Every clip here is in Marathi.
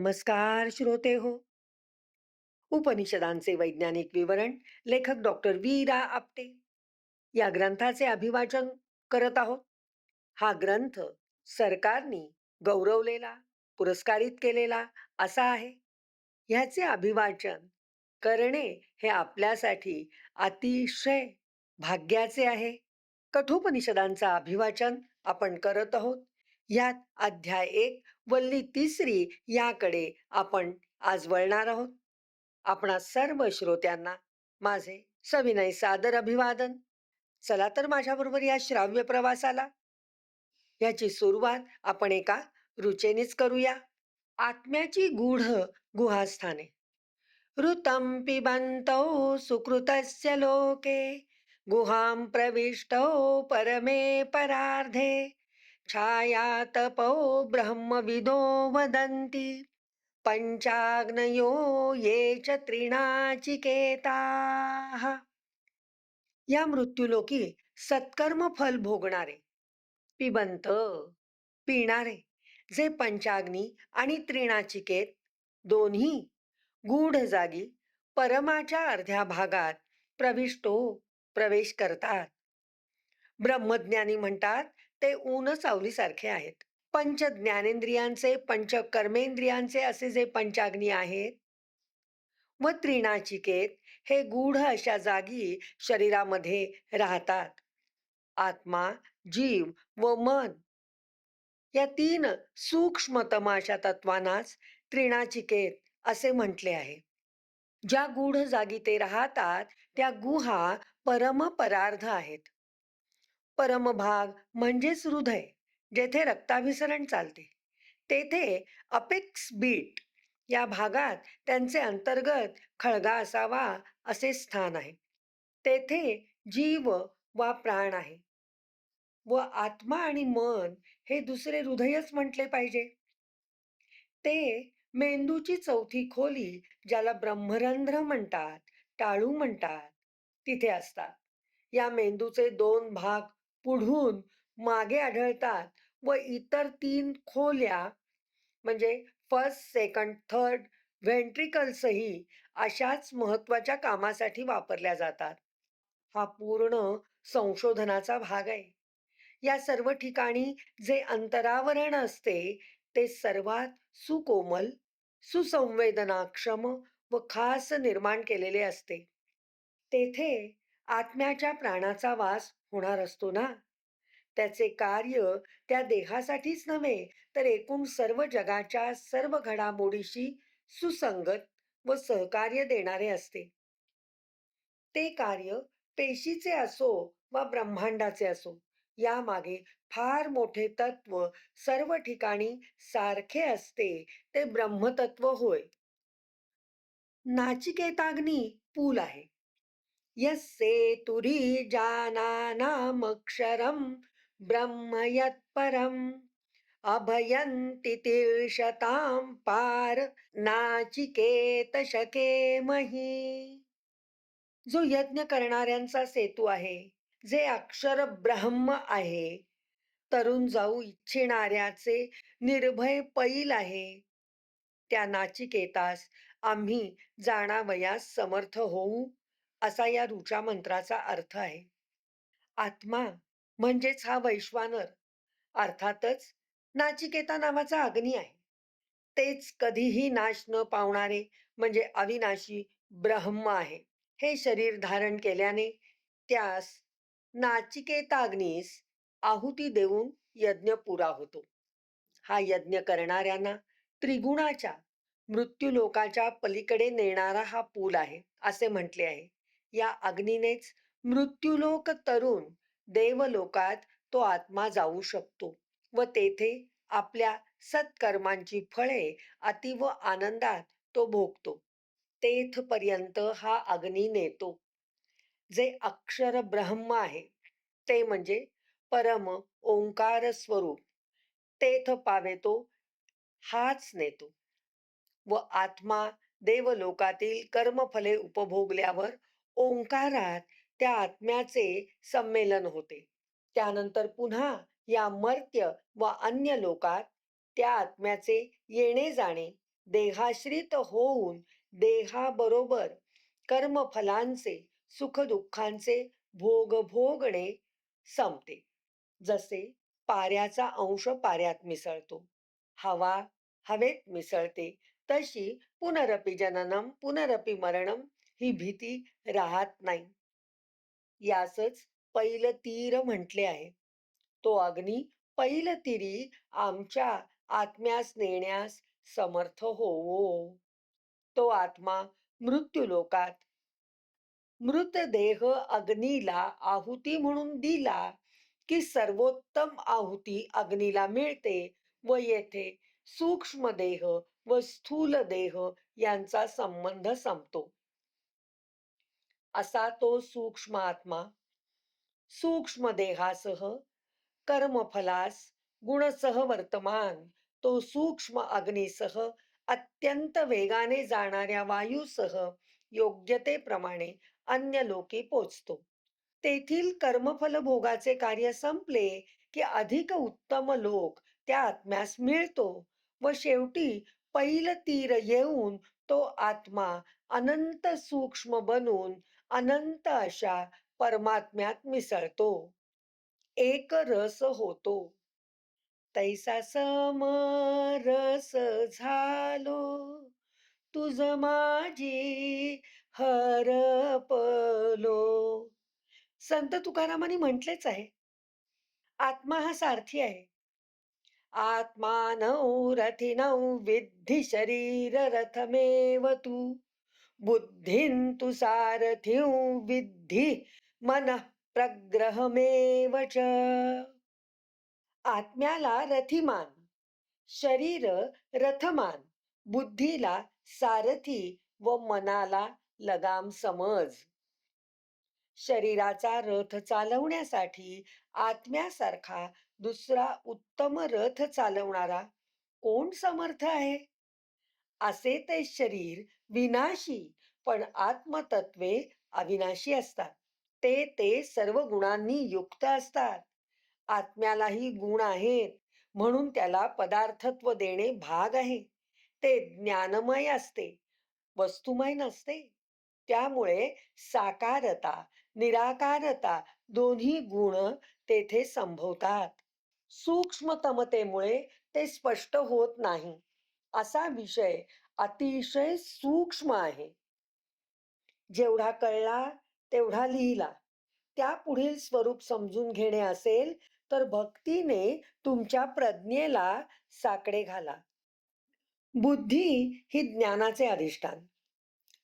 नमस्कार श्रोते हो. उपनिषदांचे वैज्ञानिक विवरण लेखक डॉक्टर वी रा आपटे या ग्रंथाचे अभिवाचन करत आहोत. हा ग्रंथ सरकारने गौरवलेला पुरस्कारित केलेला असा आहे. ह्याचे अभिवाचन करणे हे आपल्यासाठी अतिशय भाग्याचे आहे. कठोपनिषदांचा अभिवाचन आपण करत आहोत. यात अध्याय एक वल्ली तिसरी याकडे आपण आज वळणार आहोत. आपणा सर्व श्रोत्यांना माझे सविनय सादर अभिवादन. चला तर माझ्याबरोबर या श्राव्य प्रवासाला. याची सुरुवात आपण एका रुचेनेच करूया. आत्म्याची गूढ गुहास्थाने. ऋतं पिबन्तौ सुकृतस्य लोके गुहां प्रविष्टौ परमे परार्धे छायातपो ब्रह्मविदो वदन्ति पञ्चाग्नयो ये च त्रिणाचिकेताः या मृत्यूलोकी सत्कर्म फल भोगणारे पिबंत पिणारे जे पंचाग्नी आणि त्रिणाचिकेत दोन्ही गूढ जागी परमाच्या अर्ध्या भागात प्रविष्टो प्रवेश करतात. ब्रह्मज्ञानी म्हणतात ते ऊन सावलीसारखे आहेत. पंच ज्ञानेंद्रियांचे पंच कर्मेंद्रियांचे असे जे पंचाग्नी आहेत. व त्रिणाचिकेत हे गूढ अशा जागी शरीरामध्ये राहतात. आत्मा जीव व मन. या तीन सूक्ष्मतम अशा तत्वांनाच त्रिणाचिकेत असे म्हटले आहे. ज्या गूढ जागी ते राहतात त्या गुहा परमपरार्ध आहेत. परमभाग म्हणजेच हृदय जेथे रक्ताभिसरण चालते. तेथे अपेक्स बीट या भागात त्यांचे अंतर्गत खळगा असावा असे स्थान आहे. तेथे जीव वा प्राण आहे. व आत्मा आणि मन हे दुसरे हृदयच म्हटले पाहिजे. ते मेंदूची चौथी खोली ज्याला ब्रह्मरंध्र म्हणतात टाळू म्हणतात तिथे असतात. या मेंदूचे दोन भाग पुढून मागे आढळतात व इतर तीन खोल्या म्हणजे फर्स्ट सेकंड थर्ड व्हेंट्रिकल्सही अशाच महत्त्वाच्या कामासाठी वापरल्या जातात. हा पूर्ण संशोधनाचा भाग आहे. या सर्व ठिकाणी जे अंतरावरण असते ते सर्वात सुकोमल सुसंवेदनाक्षम व खास निर्माण केलेले असते. तेथे आत्म्याच्या प्राणाचा वास होणार असतो ना? त्याचे कार्य त्या देहासाठीच नव्हे तर एकूण सर्व जगाच्या सर्व घडामोडीशी सुसंगत व सहकार्य देणारे असते. ते कार्य पेशीचे असो वा ब्रह्मांडाचे असो यामागे फार मोठे तत्व सर्व ठिकाणी सारखे असते ते ब्रह्मतत्व होय. नाचिकेताग्नी पूल आहे. यस्से तुरी जानानामक्षरं ब्रह्म यत्परम् अभयन्ति तीर्षतां पार नाचिकेत शकेमही जो यज्ञ करणाऱ्यांचा सेतू आहे जे अक्षर ब्रह्म आहे तरुण जाऊ इच्छिणाऱ्याचे निर्भय पैल आहे. त्या नाचिकेतास आम्ही जाणावयास समर्थ होऊ असा या ऋचा मंत्राचा अर्थ आहे. आत्मा म्हणजेच हा वैश्वानर अर्थातच नाचिकेता नावाचा अग्नी आहे. तेच कधीही नाश न पावणारे म्हणजे अविनाशी ब्रह्म आहे हे शरीर धारण केल्याने त्यास नाचिकेताग्नीस आहुती देऊन यज्ञ पुरा होतो. हा यज्ञ करणाऱ्यांना त्रिगुणाच्या मृत्यूलोकाच्या पलीकडे नेणारा हा पूल आहे असे म्हटले आहे. या अग्नीनेच मृत्यूलोक तरुण देवलोकात तो आत्मा जाऊ शकतो व तेथे आपल्या सत्कर्मांची फळे अतिव आनंदात तो भोगतो. तेथपर्यंत हा अग्नी नेतो. जे अक्षर ब्रह्म आहे ते म्हणजे परम ओंकार स्वरूप. तेथ पावेतो हाच नेतो. व आत्मा देवलोकातील कर्मफले उपभोगल्यावर ओंकारात त्या आत्म्याचे संमेलन होते. त्यानंतर पुन्हा या मर्त्य व अन्य लोकात त्या आत्म्याचे येणे जाणे देहाश्रित होऊन देहाबरोबर कर्मफलांचे सुखदुःखांचे भोग भोगणे संपते. जसे पाऱ्याचा अंश पाऱ्यात मिसळतो हवा हवेत मिसळते तशी पुनरपि जननम पुनरपि मरणम ही भीती राहत नाही. यासच पैल तीर म्हटले आहे. तो अग्नी पैल तिरी आमच्या आत्म्यास नेण्यास समर्थ होवो. तो आत्मा मृत्यूलोकात मृतदेह अग्नीला आहुती म्हणून दिला की सर्वोत्तम आहुती अग्नीला मिळते व येथे सूक्ष्म देह व स्थूल देह यांचा संबंध संपतो. असा तो सूक्ष्म आत्मा सूक्ष्म देहासह कर्मफलास गुणसह वर्तमान तो सूक्ष्म अग्नीसह अत्यंत वेगाने जाणाऱ्या वायूसह योग्यतेप्रमाणे अन्य लोके पोचतो. तेथील कर्मफल भोगाचे कार्य संपले की अधिक उत्तम लोक त्या आत्म्यास मिळतो व शेवटी पैल तीर येऊन तो आत्मा अनंत सूक्ष्म बनून अनंत अशा परमात्म्यात मिसळतो. एक रस होतो. तैसा सम रस झालो. तुझ माझी हरपलो संत तुकारामाने म्हटलेच आहे. आत्मा हा सारथी आहे. आत्मा नौ रथी नौ विद्धी शरीर रथमेव तू. बुद्धिं तु सारथिं विद्धी मन प्रग्रहमेव च। आत्म्याला रथिमान शरीर रथमान बुद्धीला सारथी व मनाला लगाम समज। शरीराचा रथ चालवण्यासाठी आत्म्यासारखा दुसरा उत्तम रथ चालवणारा कोण समर्थ आहे? असे ते शरीर विनाशी पण आत्मतत्वे अविनाशी असतात. ते ते सर्व गुणांनी युक्त असतात. आत्म्यालाही गुण आहेत म्हणून त्याला पदार्थत्व देणे भाग आहे. ते ज्ञानमय असते वस्तुमय नसते. त्यामुळे साकारता निराकारता दोन्ही गुण तेथे संभवतात. सूक्ष्मतमतेमुळे ते स्पष्ट होत नाही. असा विषय अतिशय सूक्ष्म आहे. जेवढा कळला तेवढा लिहिला. त्या पुढील स्वरूप समजून घेणे असेल तर भक्तीने तुमच्या प्रज्ञेला साकडे घाला. बुद्धी ही ज्ञानाचे अधिष्ठान.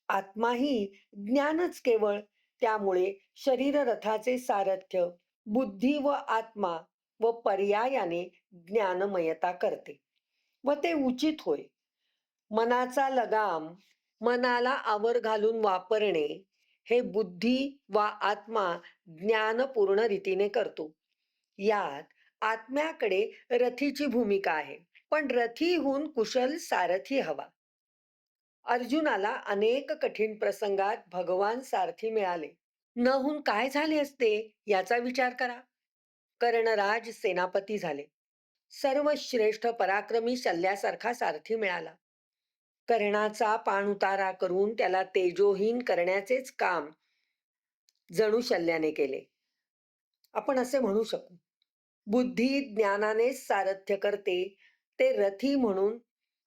आत्मा ही ज्ञानच केवळ त्यामुळे शरीर रथाचे सारथ्य बुद्धी व आत्मा व पर्यायाने ज्ञानमयता करते. व ते उचित होय. मनाचा लगाम मनाला आवर घालून वापरणे हे बुद्धी वा आत्मा ज्ञानपूर्ण रीतीने करतो. यात आत्म्याकडे रथीची भूमिका आहे. पण रथीहून कुशल सारथी हवा. अर्जुनाला अनेक कठीण प्रसंगात भगवान सारथी मिळाले. नहून काय झाले असते याचा विचार करा. कर्णराज सेनापती झाले. सर्वश्रेष्ठ पराक्रमी शल्ल्यासारखा सारथी मिळाला. कर्णाचा पाणउतारा करून त्याला तेजोहीन करण्याचेच काम जणू शल्याने केले. आपण असे म्हणू शकू बुद्धी ज्ञानाने सारथ्य करते ते रथी म्हणून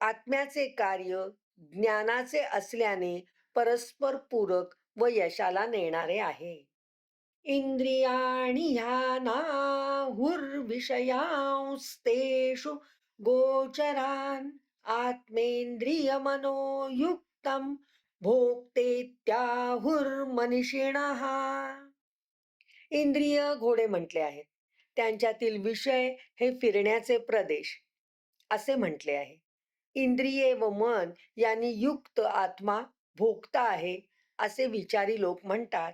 आत्म्याचे कार्य ज्ञानाचे असल्याने परस्पर पूरक व यशाला नेणारे आहे. इंद्रियाणी ह्यानाहुर्विषयांस्तेषु गोचरान आत्मेंद्रिय मनोयुक्तम भोक्तेत्याहुर्मनिषिणः। इंद्रिय घोडे म्हटले आहेत. त्यांच्यातील विषय हे फिरण्याचे प्रदेश असे म्हटले आहे. इंद्रिये व मन यांनी युक्त आत्मा भोगता आहे असे विचारी लोक म्हणतात.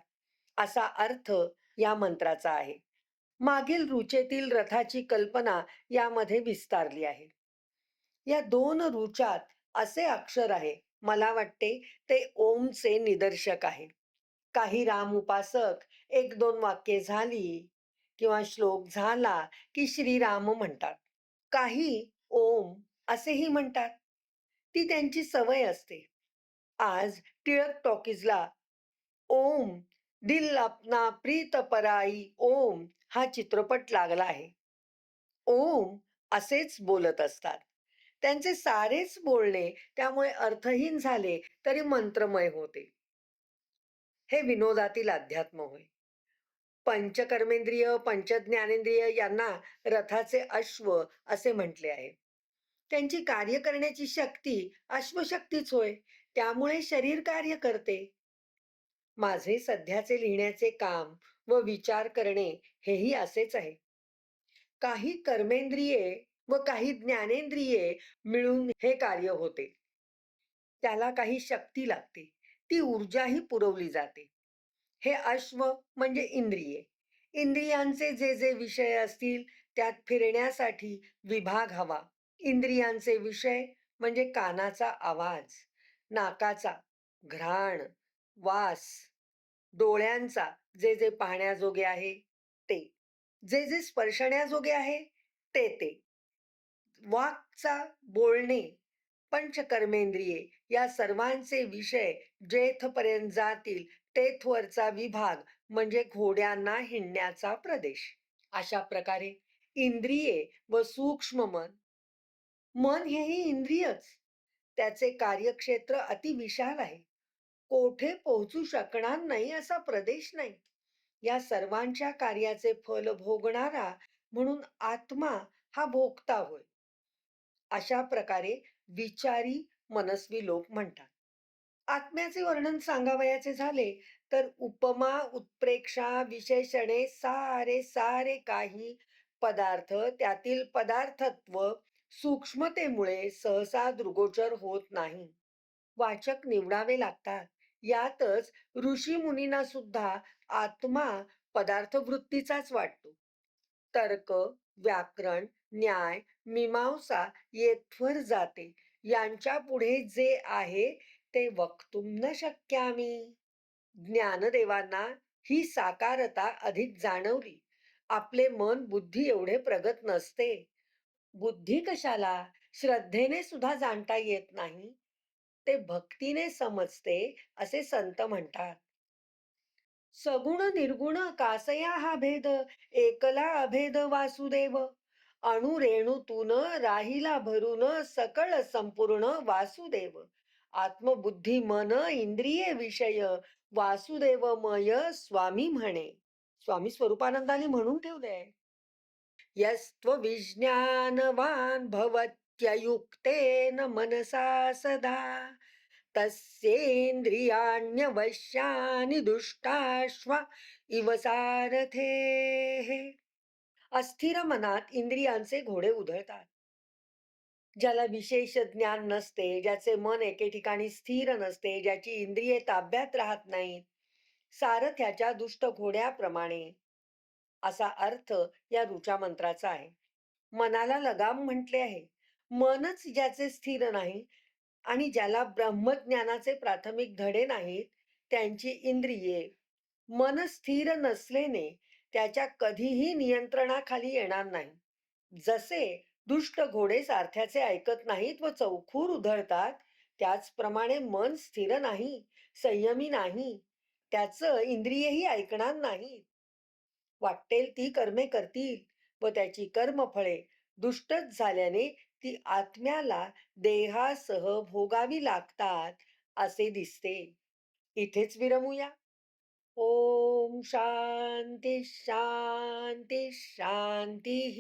असा अर्थ या मंत्राचा आहे. मागील रुचेतील रथाची कल्पना यामध्ये विस्तारली आहे. या दोन रुचात असे अक्षर आहे. मला वाटते ते ओमचे निदर्शक आहे. काही राम उपासक एक दोन वाक्ये झाली किंवा श्लोक झाला की श्रीराम म्हणतात. काही ओम असेही म्हणतात. ती त्यांची सवय असते. आज टिळक टॉकीजला ओम दिल अपना प्रीत पराई ओम हा चित्रपट लागला आहे. ओम असेच बोलत असतात. त्यांचे सारेच बोलणे त्यामुळे अर्थहीन झाले तरी मंत्रमय होते. हे विनोदातील अध्यात्म होय. पंचकर्मेंद्रिय पंचज्ञानेंद्रिय यांना रथाचे अश्व असे म्हटले आहे. त्यांची कार्य करण्याची शक्ती अश्वशक्तीच होय त्यामुळे शरीर कार्य करते. माझे सध्याचे लिहिण्याचे काम व विचार करणे हेही असेच आहे. काही कर्मेंद्रिये व काही ज्ञानेंद्रिये मिळून हे कार्य होते. त्याला काही शक्ती लागते. ती ऊर्जाही पुरवली जाते. हे अश्व म्हणजे इंद्रिये. इंद्रियांचे जे जे विषय असतील त्यात फिरण्यासाठी विभाग हवा. इंद्रियांचे विषय म्हणजे कानाचा आवाज नाकाचा घ्राण वास डोळ्यांचा जे जे पाहण्याजोगे आहे ते. जे जे स्पर्शण्याजोगे आहे ते ते. वाकचा बोलणे पंचकर्मेंद्रिये या सर्वांचे विषय जेथपर्यंत जातील तेथवरचा विभाग म्हणजे घोड्यांना हिंडण्याचा प्रदेश. अशा प्रकारे इंद्रिये व सूक्ष्म मन मन हेही इंद्रियच. त्याचे कार्यक्षेत्र अतिविशाल आहे. कोठे पोहोचू शकणार नाही असा प्रदेश नाही. या सर्वांच्या कार्याचे फल भोगणारा म्हणून आत्मा हा भोगता होय. अशा प्रकारे विचारी मनस्वी लोक म्हणतात. आत्म्याचे वर्णन सांगावयाचे झाले तर उपमा उत्प्रेक्षा विशेषणे सारे सारे काही पदार्थ त्यातील पदार्थत्व सूक्ष्मतेमुळे सहसा दृगोचर होत नाही. वाचक निवडावे लागतात. यातच ऋषी मुनींना सुद्धा आत्मा पदार्थ वृत्तीचाच वाटतो. तर्क व्याकरण न्याय मीमांसा येथवर जाते. यांच्या पुढे जे आहे ते वक्तुम न शक्यामी ज्ञानदेवांना ही साकारता अधिक जाणवली. आपले मन बुद्धी एवढे प्रगत नसते. बुद्धी कशाला? श्रद्धेने सुद्धा जाणता येत नाही. ते भक्तीने समजते असे संत म्हणतात. सगुण निर्गुण कासया हा भेद एकला अभेद वासुदेव. अणुरेणूतून राहिला भरून सकळ संपूर्ण वासुदेव. आत्मबुद्धी मन इंद्रिये विषय वासुदेवमय स्वामी म्हणे. स्वामी स्वरूपानंदाने म्हणून ठेवले यस्त्व विज्ञानवान भवत्ययुक्तेन मनसा सदा. तस्येंद्रियाण्यवश्यानि दुष्टाश्वा इव सारथे. अस्थिर मनात इंद्रियांचे घोडे उधळतात. ज्याला विशेष ज्ञान नसते ज्याचे मन एके ठिकाणी स्थिर नसते ज्याची इंद्रिये ताब्यात राहत नाहीत सारथ्याच्या दुष्ट घोड्याप्रमाणे. असा अर्थ या ऋचा मंत्राचा आहे. मनाला लगाम म्हटले आहे. मनच ज्याचे स्थिर नाही आणि ज्याला ब्रह्मज्ञानाचे प्राथमिक धडे नाहीत त्यांची इंद्रिये मन स्थिर नसल्याने त्याच्या कधीही नियंत्रणाखाली येणार नाही. जसे दुष्ट घोडे सारथ्याचे ऐकत नाहीत व चौखूर उधळतात त्याचप्रमाणे मन स्थिर नाही संयमी नाही त्याचं इंद्रियही ऐकणार नाहीत. वाटेल ती कर्मे करतील व त्याची कर्मफळे दुष्टच झाल्याने ती आत्म्याला देहासह भोगावी लागतात असे दिसते. इथेच विरमूया. ॐ शान्तिान्ति शान्तिः।